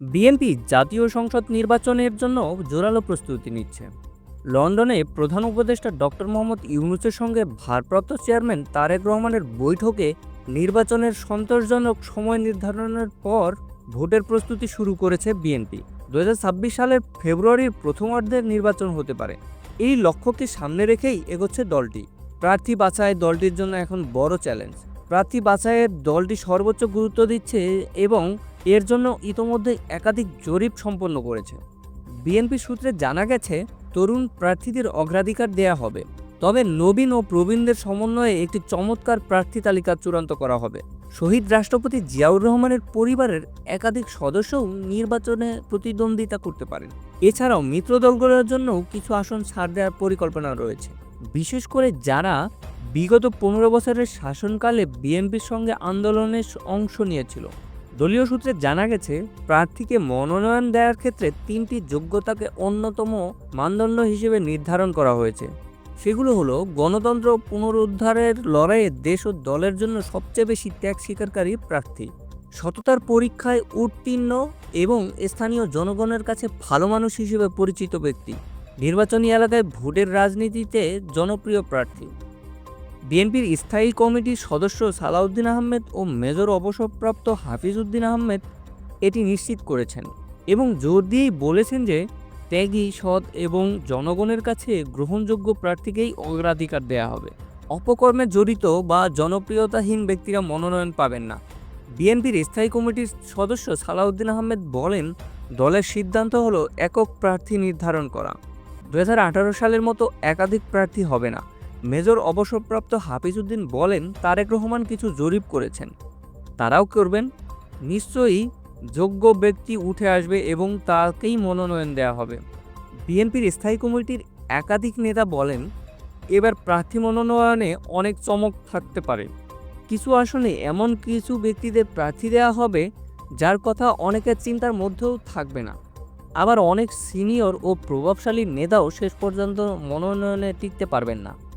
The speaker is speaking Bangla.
বিএনপি জাতীয় সংসদ নির্বাচনের জন্য জোরালো প্রস্তুতি নিচ্ছে। লন্ডনে প্রধান উপদেষ্টা ডক্টর মোহাম্মদ ইউনুসের সঙ্গে ভারপ্রাপ্ত চেয়ারম্যান তারেক রহমানের বৈঠকে নির্বাচনের সন্তোষজনক সময় নির্ধারণের পর ভোটের প্রস্তুতি শুরু করেছে বিএনপি। দু হাজার ছাব্বিশ সালের ফেব্রুয়ারির প্রথমার্ধের নির্বাচন হতে পারে। এই লক্ষ্যকে সামনে রেখেই এগোচ্ছে দলটি। প্রার্থী বাছাই দলটির জন্য এখন বড় চ্যালেঞ্জ। প্রার্থী বাছাইয়ের দলটি সর্বোচ্চ গুরুত্ব দিচ্ছে এবং এর জন্য ইতোমধ্যে একাধিক জরিপ সম্পন্ন করেছে। বিএনপি সূত্রে জানা গেছে, তরুণ প্রার্থীদের অগ্রাধিকার দেয়া হবে, তবে নবীন ও প্রবীণদের সমন্বয়ে একটি চমৎকার প্রার্থী তালিকা চূড়ান্ত করা হবে। শহীদ রাষ্ট্রপতি জিয়াউর রহমানের পরিবারের একাধিক সদস্যও নির্বাচনে প্রতিদ্বন্দ্বিতা করতে পারেন। এছাড়াও মিত্র দলগুলোর জন্যও কিছু আসন ছাড় দেওয়ার পরিকল্পনা রয়েছে। বিশেষ করে যারা বিগত পনেরো বছরের শাসনকালে বিএনপির সঙ্গে আন্দোলনে অংশ নিয়েছিল দলীয় সূত্রে জানা গেছে, প্রার্থীকে মনোনয়ন দেওয়ার ক্ষেত্রে তিনটি যোগ্যতাকে অন্যতম মানদণ্ড হিসেবে নির্ধারণ করা হয়েছে। সেগুলো হলো, গণতন্ত্র পুনরুদ্ধারের লড়াইয়ে দেশ ও দলের জন্য সবচেয়ে বেশি ত্যাগ স্বীকারকারী প্রার্থী। সততার পরীক্ষায় উত্তীর্ণ এবং স্থানীয় জনগণের কাছে ভালো মানুষ হিসেবে পরিচিত ব্যক্তি। নির্বাচনী এলাকায় ভোটের রাজনীতিতে জনপ্রিয় প্রার্থী। বিএনপির স্থায়ী কমিটির সদস্য সালাউদ্দিন আহমেদ ও মেজর অবসরপ্রাপ্ত হাফিজ উদ্দিন আহমেদ এটি নিশ্চিত করেছেন এবং জোর দিয়েই বলেছেন যে ত্যাগী, সৎ এবং জনগণের কাছে গ্রহণযোগ্য প্রার্থীকেই অগ্রাধিকার দেয়া হবে। অপকর্মে জড়িত বা জনপ্রিয়তাহীন ব্যক্তিরা মনোনয়ন পাবেন না। বিএনপির স্থায়ী কমিটির সদস্য সালাউদ্দিন আহমেদ বলেন, দলের সিদ্ধান্ত হলো একক প্রার্থী নির্ধারণ করা। দু হাজার আঠারো সালের মতো একাধিক প্রার্থী হবে না। মেজর অবসরপ্রাপ্ত হাফিজউদ্দিন বলেন, তারেক রহমান কিছু জরিপ করেছেন। তারাও করবেন। নিশ্চয়ই যোগ্য ব্যক্তি উঠে আসবে এবং তাকেই মনোনয়ন দেওয়া হবে। বিএনপির স্থায়ী কমিটির একাধিক নেতা বলেন, এবার প্রার্থী মনোনয়নে অনেক চমক থাকতে পারে। কিছু আসনে এমন কিছু ব্যক্তিদের প্রার্থী দেওয়া হবে, যার কথা অনেকের চিন্তার মধ্যেও থাকবে না। আবার অনেক সিনিয়র ও প্রভাবশালী নেতাও শেষ পর্যন্ত মনোনয়নে টিকতে পারবেন না।